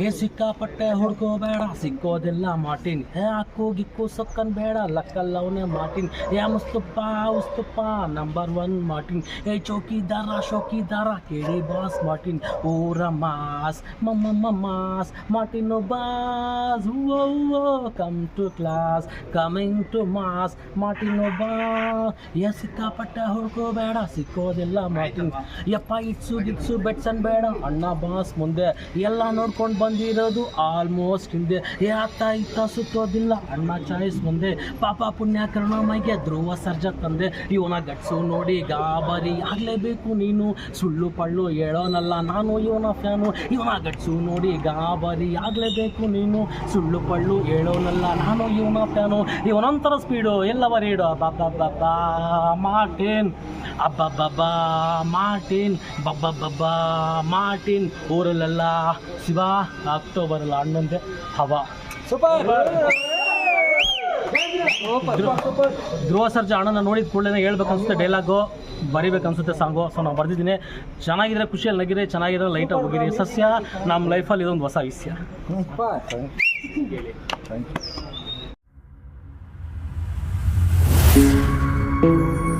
ಏ ಸಿಕ್ಕಾಪಟ್ಟೆ ಹುಡ್ಕೋಬೇಡ ಸಿಕ್ಕೋದಿಲ್ಲ ಮಾರ್ಟಿನ್ ಹೇ ಹಾಕು ಗಿಕ್ಕು ಸೊಕ್ಕನ್ ಬೇಡ ಲಕ್ಕಲ್ಲ ಅವನೇ ಮಾರ್ಟಿನ್ ಯಾ ಮುಸ್ತುಪ್ಪ ಉಸ್ತುಪ್ಪ ನಂಬರ್ ಒನ್ ಮಾರ್ಟಿನ್ ಏ ಚೌಕಿದಾರ ಶೋಕಿದಾರ ಕೇಳಿ ಬಾಸ್ ಮಾರ್ಟಿನ್ ಊರ ಮಾಸ್ ಮಮ್ಮ mass Martin boss come to class coming to mass Martin ಬಾ ಏ ಸಿಕ್ಕಾಪಟ್ಟೆ ಹುಡ್ಕೋಬೇಡ ಸಿಕ್ಕೋದಿಲ್ಲ ಮಾರ್ಟಿನ್ ಯಪ್ಪ ಇಟ್ಸು ಗಿಟ್ಸು ಬೆಟ್ಸನ್ ಬೇಡ ಅಣ್ಣ ಬಾಸ್ ಮುಂದೆ ಎಲ್ಲ ನೋಡ್ಕೊಂಡು ಬಂದಿರೋದು ಆಲ್ಮೋಸ್ಟ್ ಹಿಂದೆ. ಅತ್ತ ಇತ್ತ ಸುತ್ತೋದಿಲ್ಲ. ಅಣ್ಣ ಚಾಯ್ಸ್ ಮುಂದೆ ಪಾಪ ಪುಣ್ಯ ಮೈಗೆ ಧ್ರುವ ಸರ್ಜ ತಂದೆ. ಇವನ ಗಟ್ಸು ನೋಡಿ ಗಾಬರಿ. ಆಗಲೇಬೇಕು ನೀನು. ಸುಳ್ಳು ಪಳ್ಳು ಹೇಳೋನಲ್ಲ. ನಾನು ಇವನ ಫ್ಯಾನು. ಇವನ ಗಟ್ಸು ನೋಡಿ ಗಾಬರಿ. ಆಗಲೇಬೇಕು ನೀನು. ಸುಳ್ಳು ಪಳ್ಳು ಹೇಳೋನಲ್ಲ. ನಾನು ಇವನ ಫ್ಯಾನು. ಇವನೊಂಥರ ಸ್ಪೀಡು ಎಲ್ಲವ ರೀಡು ಬಾಬಾ ಮಾರ್ಟಿನ್. ಅಬ್ಬಬ್ಬಬ್ಬಾ, ಮಾರ್ಟಿನ್. ಬಬ್ಬಬ್ಬಬ್ಬಾ, ಮಾರ್ಟಿನ್. ಊರಲ್ಲೆಲ್ಲ ಶಿವ. ಅಕ್ಟೋಬರಲ್ಲ ಅಣ್ಣಂದೆ ಹವಾ. ಸೂಪರ್! ಧ್ರುವ ಸರ್ಜಾ ಅಣ್ಣನ ನೋಡಿದ ಕೂಡಲೇ ಹೇಳ್ಬೇಕು ಅನ್ಸುತ್ತೆ ಡೈಲಾಗು ಬರಿಬೇಕು ಅನ್ಸುತ್ತೆ ಸಾಂಗು ಸೊ ನಾವು ಬರ್ದಿದ್ದೀನಿ. ಚೆನ್ನಾಗಿದ್ರೆ ಖುಷಿಯಲ್ಲಿ ನಗಿರಿ ಚೆನ್ನಾಗಿದ್ರೆ ಲೈಟಾಗಿ ಹೋಗಿರಿ. ಸಸ್ಯ ನಮ್ಮ ಲೈಫಲ್ಲಿ ಇದೊಂದು ಹೊಸ ವಿಷಯ. Thank you